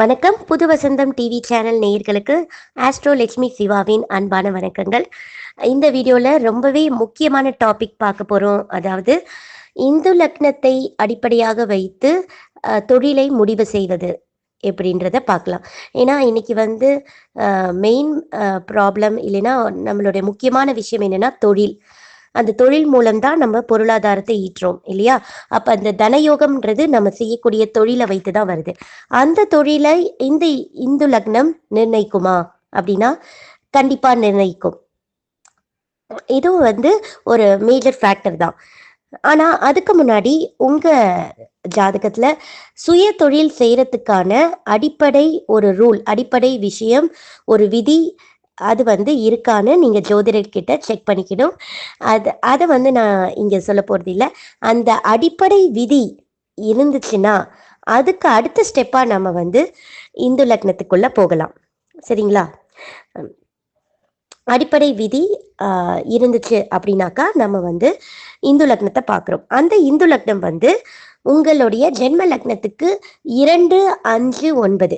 வணக்கம். புது Vasantham TV channel நேயர்களுக்கு ஆஸ்ட்ரோ லட்சுமி சிவாவின் அன்பான வணக்கங்கள். இந்த வீடியோவில் ரொம்பவே முக்கியமான டாபிக் பார்க்க போகிறோம் அதாவது இந்து லக்னத்தை அடிப்படையாக வைத்து தொழிலை முடிவு செய்வது எப்படின்றத பார்க்கலாம். ஏன்னா இன்னைக்கு வந்து மெயின் ப்ராப்ளம் இல்லைன்னா நம்மளுடைய முக்கியமான விஷயம் என்னன்னா தொழில். அந்த தொழில் மூலம்தான் நம்ம பொருளாதாரத்தை ஈட்டுறோம் இல்லையா? அப்ப அந்த தனயோகம்ன்றது நம்ம செய்யக்கூடிய தொழிலை வைத்து தான் வருது. அந்த தொழிலை இந்த இந்து லக்னம் நிர்ணயிக்குமா? அப்படின்னா கண்டிப்பா நிர்ணயிக்கும். இதுவும் வந்து ஒரு மேஜர் ஃபேக்டர் தான். ஆனா அதுக்கு முன்னாடி உங்க ஜாதகத்துல சுய தொழில் செய்யறதுக்கான அடிப்படை ஒரு ரூல் அடிப்படை விஷயம் ஒரு விதி அது வந்து இருக்கான்னு நீங்கள் ஜோதிடர்கிட்ட செக் பண்ணிக்கணும். அது அதை வந்து நான் இங்கே சொல்ல போகிறது இல்லை. அந்த அடிப்படை விதி இருந்துச்சுன்னா அதுக்கு அடுத்த ஸ்டெப்பாக நம்ம வந்து இந்து லக்னத்துக்குள்ள போகலாம். சரிங்களா? அடிப்படை விதி இருந்துச்சு அப்படின்னாக்கா நம்ம வந்து இந்து லக்னத்தை பார்க்குறோம் அந்த இந்து லக்னம் வந்து உங்களுடைய ஜென்ம லக்னத்துக்கு இரண்டு அஞ்சு ஒன்பது.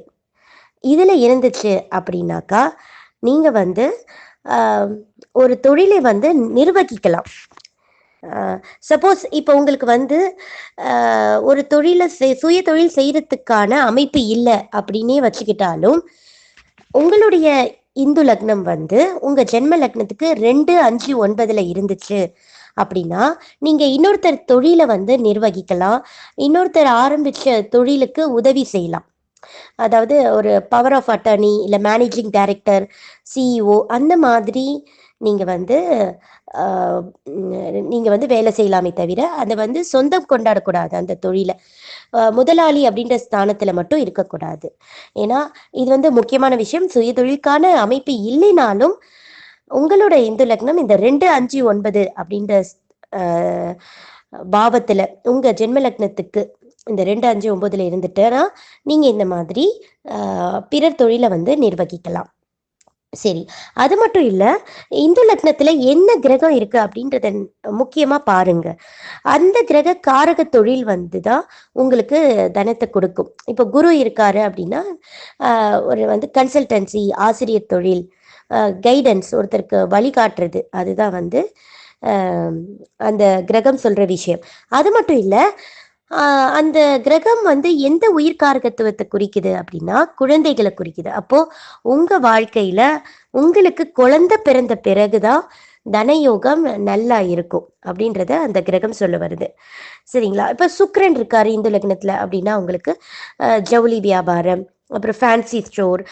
இதில் இருந்துச்சு அப்படின்னாக்கா நீங்கள் வந்து ஒரு தொழிலை வந்து நிர்வகிக்கலாம். சப்போஸ் இப்போ உங்களுக்கு வந்து ஒரு தொழிலை செய்- சுய தொழில் செய்யறதுக்கான அமைப்பு இல்லை அப்படின்னே வச்சுக்கிட்டாலும் உங்களுடைய இந்து லக்னம் வந்து உங்க ஜென்ம லக்னத்துக்கு ரெண்டு அஞ்சு ஒன்பதுல இருந்துச்சு அப்படின்னா நீங்க இன்னொருத்தர் தொழிலை வந்து நிர்வகிக்கலாம். இன்னொருத்தர் ஆரம்பிச்ச தொழிலுக்கு உதவி செய்யலாம். அதாவது ஒரு பவர் ஆஃப் அட்டர்னி இல்லை மேனேஜிங் டைரக்டர் சிஇஓ அந்த மாதிரி நீங்கள் வந்து நீங்கள் வந்து வேலை செய்யலாமே தவிர அதை வந்து சொந்தம் கொண்டாடக்கூடாது அந்த தொழிலை. முதலாளி அப்படின்ற ஸ்தானத்தில் மட்டும் இருக்கக்கூடாது. ஏன்னா இது வந்து முக்கியமான விஷயம். சுய தொழிலுக்கான அமைப்பு இல்லைனாலும் உங்களோட இந்து லக்னம் இந்த ரெண்டு அஞ்சு ஒன்பது அப்படின்ற பாவத்தில் உங்கள் ஜென்ம லக்னத்துக்கு இந்த ரெண்டு அஞ்சு ஒன்பதுல இருந்துட்டுனா நீங்க இந்த மாதிரி பிறர் தொழிலை வந்து நிர்வகிக்கலாம். சரி. அது மட்டும் இல்ல இந்து லக்னத்துல என்ன கிரகம் இருக்கு அப்படின்றத முக்கியமா பாருங்க. அந்த கிரக காரக தொழில் வந்து தான் உங்களுக்கு தனத்தை கொடுக்கும். இப்போ குரு இருக்காரு அப்படின்னா ஒரு வந்து கன்சல்டன்சி ஆசிரியர் தொழில் கைடன்ஸ் ஒருத்தருக்கு வழிகாட்டுறது அதுதான் வந்து அந்த கிரகம் சொல்ற விஷயம். அது மட்டும் இல்லை அந்த கிரகம் வந்து எந்த உயிர்காரகத்துவத்தை குறிக்குது அப்படின்னா குழந்தைகளை குறிக்குது. அப்போ உங்க வாழ்க்கையில உங்களுக்கு குழந்தை பிறந்த பிறகுதான் தனயோகம் நல்லா இருக்கும் அப்படின்றத அந்த கிரகம் சொல்ல வருது. சரிங்களா? இப்ப சுக்ரன் இருக்காரு இந்து லக்னத்துல அப்படின்னா உங்களுக்கு ஜவுளி வியாபாரம் அப்புறம் fancy store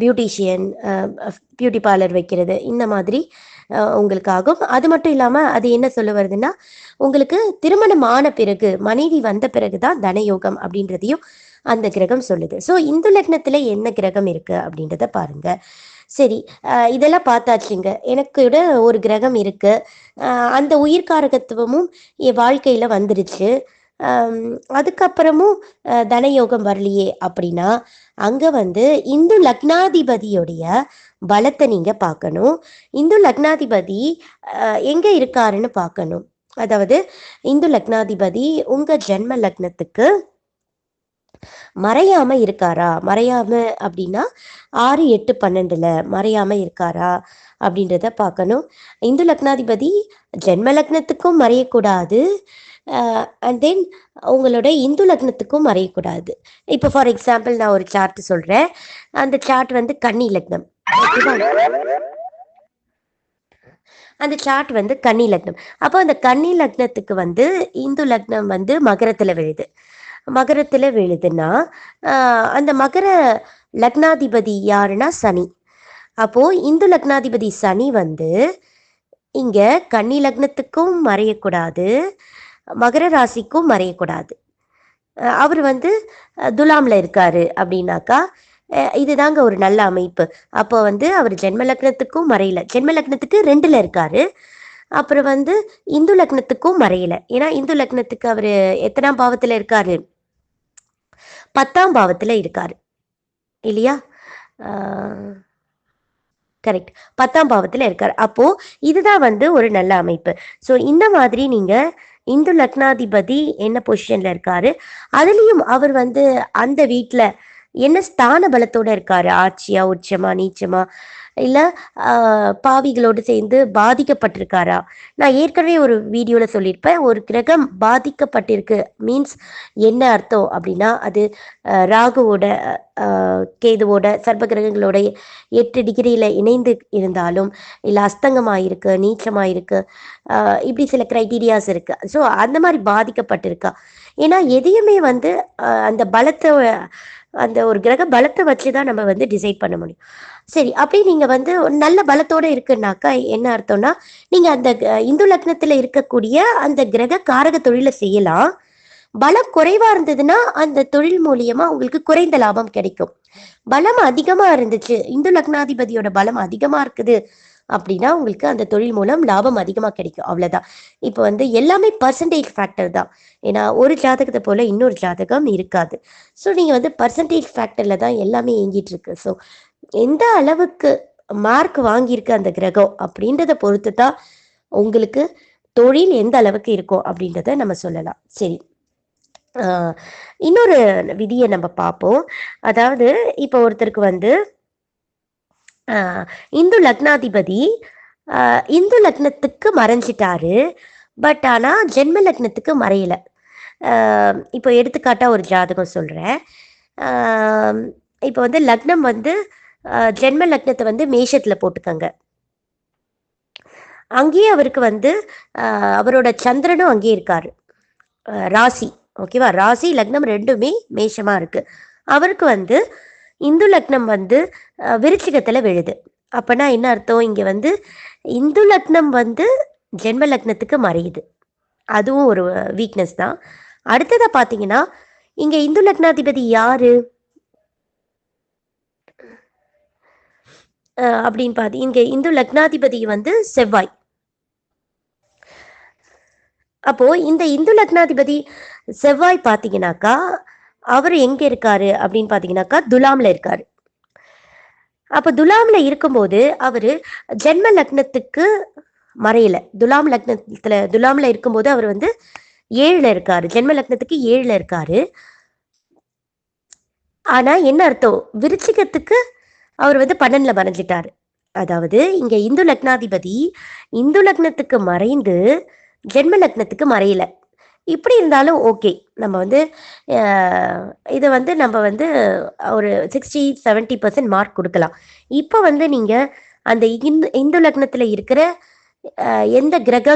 beautician beauty parlour வைக்கிறது இந்த மாதிரி உங்களுக்கு ஆகும் அது மட்டும் இல்லாம அது என்ன சொல்ல வருதுன்னா உங்களுக்கு திருமணம் ஆன பிறகு மனைவி வந்த பிறகுதான் தனயோகம் அப்படின்றதையும் அந்த கிரகம் சொல்லுது. ஸோ இந்து லக்னத்துல என்ன கிரகம் இருக்கு அப்படின்றத பாருங்க. சரி இதெல்லாம் பார்த்தாச்சுங்க. எனக்கு விட ஒரு கிரகம் இருக்கு. அந்த உயிர்காரகத்துவமும் என் வாழ்க்கையில வந்துருச்சு. அதுக்கப்புறமும் அஹ், தனயோகம் வரலையே அப்படின்னா அங்க வந்து இந்து லக்னாதிபதியுடைய பலத்தை நீங்க பார்க்கணும். இந்து லக்னாதிபதி எங்கே எங்க இருக்காருன்னு பார்க்கணும். அதாவது இந்து லக்னாதிபதி உங்க ஜென்ம லக்னத்துக்கு மறையாம இருக்காரா? மறையாம அப்படின்னா ஆறு எட்டு பன்னெண்டுல மறையாம இருக்காரா? அப்படின்றத பார்க்கணும். இந்து லக்னாதிபதி ஜென்ம லக்னத்துக்கும் மறையக்கூடாது. அண்ட் தென் உங்களோட இந்து லக்னத்துக்கும் மறையக்கூடாது. இப்போ ஃபார் எக்ஸாம்பிள் நான் ஒரு சார்ட் சொல்றேன். அந்த சார்ட் வந்து கன்னி லக்னம். அந்த சார்ட் வந்து கன்னி லக்னம். அப்போ அந்த கன்னி லக்னத்துக்கு வந்து இந்து லக்னம் வந்து மகரத்துல விழுது. மகரத்துல விழுதுன்னா ஆஹ், அந்த மகர லக்னாதிபதி யாருன்னா சனி. அப்போ இந்து லக்னாதிபதி சனி வந்து இங்க கன்னி லக்னத்துக்கும் மறையக்கூடாது. மகர ராசிக்கும் மறையக்கூடாது. அவர் வந்து அஹ், துலாம்ல இருக்காரு அப்படின்னாக்கா இதுதாங்க ஒரு நல்ல அமைப்பு. அப்போ வந்து அவர் ஜென்ம லக்னத்துக்கும் மறையல. ஜென்ம லக்னத்துக்கு ரெண்டுல இருக்காரு. அப்புறம் வந்து இந்து லக்னத்துக்கும் மறையல. ஏன்னா இந்து லக்னத்துக்கு அவர் எத்தனாம் பாவத்துல இருக்காரு? பத்தாம் பாவத்துல இருக்காரு. இல்லையா? கரெக்ட். பத்தாம் பாவத்துல இருக்காரு. அப்போ இதுதான் வந்து ஒரு நல்ல அமைப்பு. ஸோ இந்த மாதிரி நீங்க இந்து லக்னாதிபதி என்ன பொசிஷன்ல இருக்காரு? அதுலயும் அவர் வந்து அந்த வீட்டுல என்ன ஸ்தான பலத்தோட இருக்காரு? ஆட்சியா உச்சமா நீச்சமா? இல்ல பாவிகளோடு சேர்ந்து பாதிக்கப்பட்டிருக்காரா? நான் ஏற்கனவே ஒரு வீடியோல சொல்லியிருப்பேன். ஒரு கிரகம் பாதிக்கப்பட்டிருக்கு மீன்ஸ் என்ன அர்த்தம் அப்படின்னா அது ராகுவோட கேதுவோட சர்ப கிரகங்களோட எட்டு டிகிரியில இணைந்து இருந்தாலும் இல்லை அஸ்தங்கமாக இருக்கு நீச்சமாக இருக்கு இப்படி சில க்ரைட்டீரியாஸ் இருக்கு. ஸோ அந்த மாதிரி பாதிக்கப்பட்டிருக்கா. ஏன்னா எதையுமே வந்து அந்த பலத்தை அந்த ஒரு கிரக பலத்தை வச்சு தான் நம்ம வந்து டிசைட் பண்ண முடியும். சரி அப்படி நீங்க வந்து நல்ல பலத்தோட இருக்குன்னாக்கா என்ன அர்த்தம்னா நீங்க அந்த க- இந்து லக்னத்துல இருக்கக்கூடிய அந்த கிரக காரக தொழிலை செய்யலாம். பலம் குறைவா இருந்ததுன்னா அந்த தொழில் மூலியமா உங்களுக்கு குறைந்த லாபம் கிடைக்கும். பலம் அதிகமா இருந்துச்சு இந்து லக்னாதிபதியோட பலம் அதிகமா இருக்குது அப்படின்னா உங்களுக்கு அந்த தொழில் மூலம் லாபம் அதிகமாக கிடைக்கும். அவ்வளோதான் இப்போ வந்து எல்லாமே பர்சன்டேஜ் ஃபேக்டர் தான். ஏன்னா ஒரு ஜாதகத்தை போல இன்னொரு ஜாதகம் இருக்காது. ஸோ நீங்கள் வந்து பர்சன்டேஜ் ஃபேக்டரில் தான் எல்லாமே இயங்கிட்டு இருக்கு. ஸோ எந்த அளவுக்கு மார்க் வாங்கியிருக்கு அந்த கிரகம் அப்படின்றத பொறுத்து தான் உங்களுக்கு தொழில் எந்த அளவுக்கு இருக்கும் அப்படின்றத நம்ம சொல்லலாம். சரி. இன்னொரு விதியை நம்ம பார்ப்போம். அதாவது இப்போ ஒருத்தருக்கு வந்து இந்து லக்னாதிபதி இந்து லக்னத்துக்கு மறைஞ்சிட்டாரு. பட் ஆனால் ஜென்ம லக்னத்துக்கு மறையல. இப்போ எடுத்துக்காட்டாக ஒரு ஜாதகம் சொல்கிறேன் இப்போ வந்து லக்னம் வந்து ஜென்ம லக்னத்தை வந்து மேஷத்தில் போட்டுக்கங்க. அங்கேயே அவருக்கு வந்து அவரோட சந்திரனும் அங்கேயே இருக்காரு. ராசி ஓகேவா? ராசி லக்னம் ரெண்டுமே மேஷமாக இருக்கு. அவருக்கு வந்து இந்து லக்னம் வந்து விருச்சிகத்தில் விழுது. அப்போனா என்ன அர்த்தம்? இங்கே வந்து இந்து லக்னம் வந்து ஜென்ம லக்னத்துக்கு மறையுது. அதுவும் ஒரு வீக்னஸ் தான். அடுத்ததை பார்த்தீங்கன்னா இங்கே இந்து லக்னாதிபதி யாரு? அப்படின்னு பார்த்து இங்கே இந்து லக்னாதிபதி வந்து செவ்வாய். அப்போ இந்த இந்து லக்னாதிபதி செவ்வாய் பார்த்தீங்கன்னாக்கா அவர் எங்க இருக்காரு அப்படின்னு பாத்தீங்கன்னாக்கா துலாம்ல இருக்காரு. அப்ப துலாம்ல இருக்கும்போது அவரு ஜென்ம லக்னத்துக்கு மறையல. துலாம் லக்னத்துல துலாம்ல இருக்கும்போது அவர் வந்து ஏழுல இருக்காரு. ஜென்ம லக்னத்துக்கு ஏழுல இருக்காரு. ஆனா என்ன அர்த்தம்? விருச்சிகத்துக்கு அவர் வந்து பன்னெண்டுல மறைஞ்சிட்டாரு. அதாவது இங்க இந்து லக்னாதிபதி இந்து லக்னத்துக்கு மறைந்து ஜென்ம லக்னத்துக்கு மறையலை. இப்படி இருந்தாலும் ஓகே நம்ம வந்து இதை வந்து நம்ம வந்து ஒரு சிக்ஸ்டி செவன்ட்டி பர்சன்ட் மார்க் கொடுக்கலாம். இப்போ வந்து நீங்கள் அந்த இந்து இந்து லக்னத்தில் இருக்கிற எந்த கிரக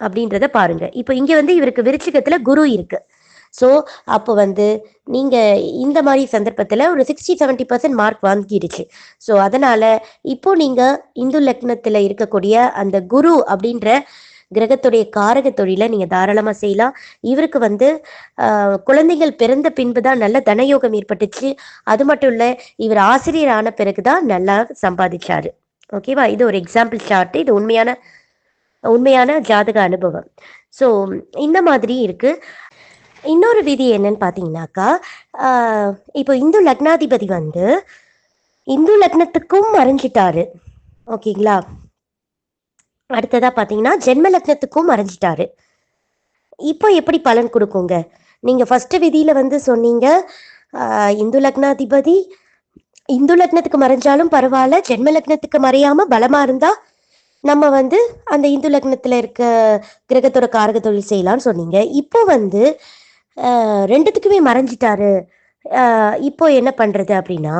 அப்படின்றத பாருங்க. இப்போ இங்கே வந்து இவருக்கு விருச்சிகத்தில் குரு இருக்கு. ஸோ அப்போ வந்து நீங்கள் இந்த மாதிரி சந்தர்ப்பத்தில் ஒரு சிக்ஸ்டி செவன்ட்டி பர்சன்ட் மார்க் வாங்கிடுச்சு. ஸோ அதனால் இப்போ நீங்கள் இந்து லக்னத்தில் இருக்கக்கூடிய அந்த குரு அப்படின்ற கிரகத்துடைய காரக தொழிலை நீங்க தாராளமா செய்யலாம். இவருக்கு வந்து குழந்தைகள் பிறந்த பின்பு தான் நல்ல தனயோகம் ஏற்பட்டுச்சு. அது மட்டும் இல்ல இவர் ஆசிரியர் ஆன பிறகுதான் நல்லா சம்பாதிச்சாரு. ஓகேவா? இது ஒரு எக்ஸாம்பிள் சார்ட் இது உண்மையான உண்மையான ஜாதக அனுபவம். ஸோ இந்த மாதிரி இருக்கு. இன்னொரு விதி என்னன்னு பார்த்தீங்கன்னாக்கா ஆஹ், இப்போ இந்து லக்னாதிபதி வந்து இந்து லக்னத்துக்கும் மறைஞ்சிட்டாரு. ஓகேங்களா? அடுத்ததா பார்த்தீங்கன்னா ஜென்ம லக்னத்துக்கும் மறைஞ்சிட்டாரு. இப்போ எப்படி பலன் கொடுக்குங்க? நீங்க ஃபர்ஸ்ட் விதியில வந்து சொன்னீங்க இந்து லக்னாதிபதி இந்து லக்னத்துக்கு மறைஞ்சாலும் பரவாயில்ல ஜென்ம லக்னத்துக்கு மறையாம பலமா இருந்தா நம்ம வந்து அந்த இந்து லக்னத்துல இருக்க கிரகத்தோட காரக தொழில் செய்யலாம்னு சொன்னீங்க. இப்போ வந்து ரெண்டுத்துக்குமே மறைஞ்சிட்டாரு. இப்போ என்ன பண்றது அப்படின்னா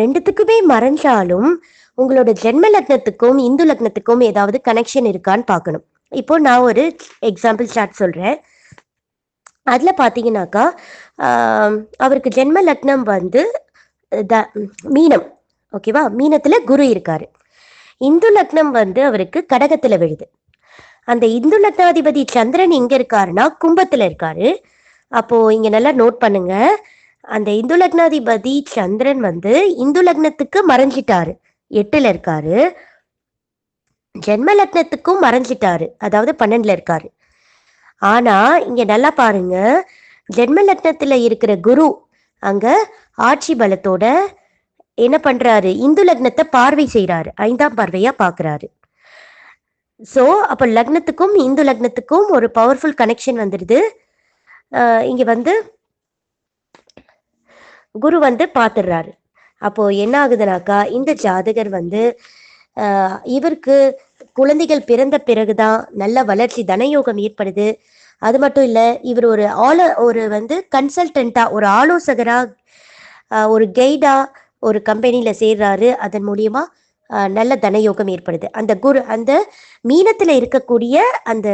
ரெண்டுத்துக்குமே மறைஞ்சாலும் உங்களோட ஜென்ம லக்னத்துக்கும் இந்து லக்னத்துக்கும் ஏதாவது கனெக்ஷன் இருக்கான்னு பார்க்கணும். இப்போ நான் ஒரு எக்ஸாம்பிள் சார்ட் சொல்றேன். அதுல பாத்தீங்கன்னாக்கா அவருக்கு ஜென்ம லக்னம் வந்து த- மீனம். ஓகேவா மீனத்துல குரு இருக்காரு. இந்து லக்னம் வந்து அவருக்கு கடகத்துல விழுது. அந்த இந்து லக்னாதிபதி சந்திரன் எங்கே இருக்காருன்னா கும்பத்துல இருக்காரு. அப்போ இங்க நல்லா நோட் பண்ணுங்க. அந்த இந்து லக்னாதிபதி சந்திரன் வந்து இந்து லக்னத்துக்கு மறைஞ்சிட்டாரு. எட்டுல இருக்காரு. ஜென்ம லக்னத்துக்கும் மறைஞ்சிட்டாரு அதாவது பன்னெண்டுல இருக்காரு. ஆனா இங்க நல்லா பாருங்க. ஜென்ம லக்னத்துல இருக்கிற குரு அங்க ஆட்சி பலத்தோட என்ன பண்றாரு? இந்து லக்னத்தை பார்வை செய்யறாரு ஐந்தாம் பார்வையா பாக்குறாரு. சோ அப்ப லக்னத்துக்கும் இந்து லக்னத்துக்கும் ஒரு பவர்ஃபுல் கனெக்ஷன் வந்துடுது இங்க வந்து குரு வந்து பார்த்துடுறாரு அப்போ என்ன ஆகுதுனாக்கா இந்த ஜாதகர் வந்து இவருக்கு குழந்தைகள் பிறந்த பிறகுதான் நல்ல வளர்ச்சி தனயோகம் ஏற்படுது. அது மட்டும் இல்ல இவர் ஒரு ஆல ஒரு வந்து கன்சல்டண்டா ஒரு ஆலோசகரா ஒரு கைடா ஒரு கம்பெனியில சேர்றாரு. அதன் மூலியமா நல்ல தனயோகம் ஏற்படுது. அந்த குரு அந்த மீனத்துல இருக்கக்கூடிய அந்த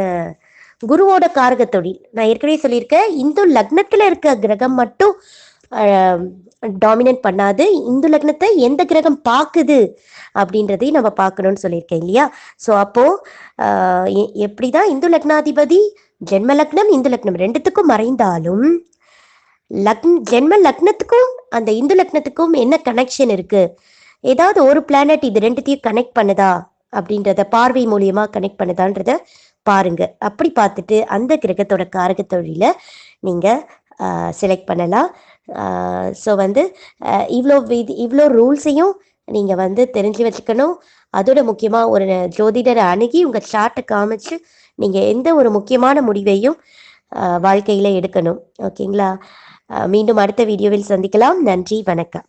குருவோட காரக தொழில். நான் ஏற்கனவே சொல்லியிருக்கேன் இந்து லக்னத்துல இருக்க கிரகம் மட்டும் டாமினேட் பண்ணாது. இந்து லக்னத்தை எந்த கிரகம் பார்க்குது அப்படின்றதையும் நம்ம பார்க்கணும்னு சொல்லியிருக்கேன் இல்லையா? ஸோ அப்போ ஆஹ் எ- எப்படிதான் இந்து லக்னாதிபதி ஜென்ம லக்னம் இந்து லக்னம் ரெண்டுத்துக்கும் மறைந்தாலும் லக்ன ஜென்ம லக்னத்துக்கும் அந்த இந்து லக்னத்துக்கும் என்ன கனெக்ஷன் இருக்கு? ஏதாவது ஒரு பிளானட் இது ரெண்டுத்தையும் கனெக்ட் பண்ணுதா? அப்படின்றத பார்வை மூலியமா கனெக்ட் பண்ணுதான்றத பாருங்க. அப்படி பார்த்துட்டு அந்த கிரகத்தோட காரக தொழில நீங்க செலக்ட் பண்ணலாம். ஸோ வந்து இவ்வளோ விதி இவ்வளோ ரூல்ஸையும் நீங்கள் வந்து தெரிஞ்சு வச்சுக்கணும். அதோட முக்கியமாக ஒரு ஜோதிடரை அணுகி உங்கள் சார்ட்டை காமிச்சு நீங்கள் எந்த ஒரு முக்கியமான முடிவையும் வாழ்க்கையில் எடுக்கணும். ஓகேங்களா? மீண்டும் அடுத்த வீடியோவில் சந்திக்கலாம். நன்றி வணக்கம்.